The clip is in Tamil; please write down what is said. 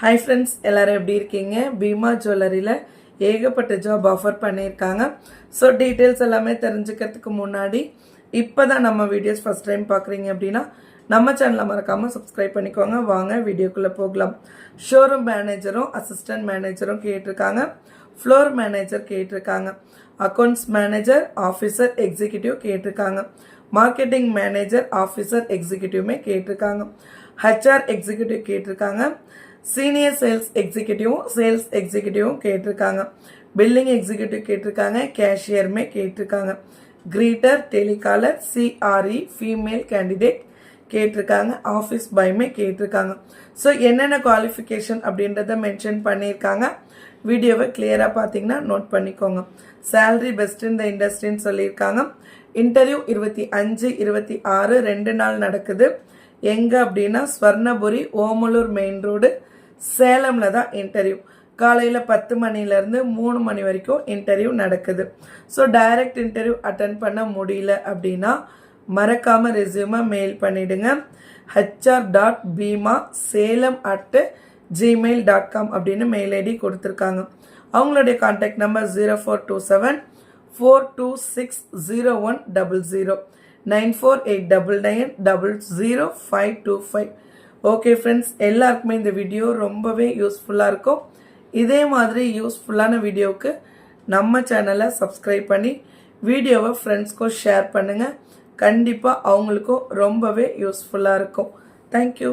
ஹாய் ஃப்ரெண்ட்ஸ் எல்லோரும் எப்படி இருக்கீங்க? பீமா ஜுவல்லரியில் ஏகப்பட்ட ஜாப் ஆஃபர் பண்ணியிருக்காங்க. ஸோ டீட்டெயில்ஸ் எல்லாமே தெரிஞ்சுக்கிறதுக்கு முன்னாடி இப்போ தான் நம்ம வீடியோஸ் ஃபஸ்ட் டைம் பார்க்குறீங்க அப்படின்னா நம்ம சேனலை மறக்காமல் சப்ஸ்கிரைப் பண்ணிக்கோங்க. வாங்க வீடியோக்குள்ளே போகலாம். ஷோரூம் மேனேஜரும் அசிஸ்டன்ட் மேனேஜரும் கேட்டிருக்காங்க. ஃப்ளோர் மேனேஜர் கேட்டிருக்காங்க. அக்கௌண்ட்ஸ் மேனேஜர் ஆஃபீஸர் எக்ஸிக்யூட்டிவ் கேட்டிருக்காங்க. மார்க்கெட்டிங் மேனேஜர் ஆஃபீஸர் எக்ஸிக்யூட்டிவ்மே கேட்டிருக்காங்க. ஹெச்ஆர் எக்ஸிக்யூட்டிவ் கேட்டிருக்காங்க. சீனியர் சேல்ஸ் எக்ஸிக்யூட்டிவும் சேல்ஸ் எக்ஸிக்யூட்டிவும் கேட்டிருக்காங்க. பில்லிங் எக்ஸிக்யூட்டிவ் கேட்டிருக்காங்க கேஷியருமே கேட்டிருக்காங்க. Greeter telecaller CRE female candidate கேட்டிருக்காங்க. ஆஃபீஸ் பயமே கேட்டிருக்காங்க. ஸோ என்னென்ன குவாலிஃபிகேஷன் அப்படின்றத மென்ஷன் பண்ணியிருக்காங்க. வீடியோவை கிளியராக பார்த்தீங்கன்னா நோட் பண்ணிக்கோங்க. சேலரி பெஸ்ட் இந்த இண்டஸ்ட்ரின்னு சொல்லியிருக்காங்க. இன்டர்வியூ இருபத்தி அஞ்சு இருபத்தி ஆறு ரெண்டு நாள் நடக்குது. எங்கே அப்படின்னா ஸ்வர்ணபுரி ஓமலூர் மெயின் ரோடு சேலமில் தான் இன்டர்வியூ காலையில் பத்து மணிலேருந்து மூணு மணி வரைக்கும் இன்டர்வியூ நடக்குது. ஸோ டைரக்ட் இன்டர்வியூ அட்டன் பண்ண முடியல அப்படின்னா மறக்காமல் ரெசியூமை மெயில் பண்ணிவிடுங்க HR dot Bhima Salem at Gmail dot com அப்படின்னு மெயில் ஐடி கொடுத்துருக்காங்க. அவங்களுடைய contact number zero four two seven four two six zero one double zero nine four eight double nine double zero five two five okay friends எல்லாருக்குமே இந்த வீடியோ ரொம்பவே யூஸ்ஃபுல்லாக இருக்கும். இதே மாதிரி யூஸ்ஃபுல்லான வீடியோவுக்கு நம்ம சேனலை சப்ஸ்கிரைப் பண்ணி வீடியோவை ஃப்ரெண்ட்ஸ்க்கும் ஷேர் பண்ணுங்கள் கண்டிப்பாக அவங்களுக்கும் ரொம்பவே யூஸ்ஃபுல்லாக இருக்கும். தேங்க்யூ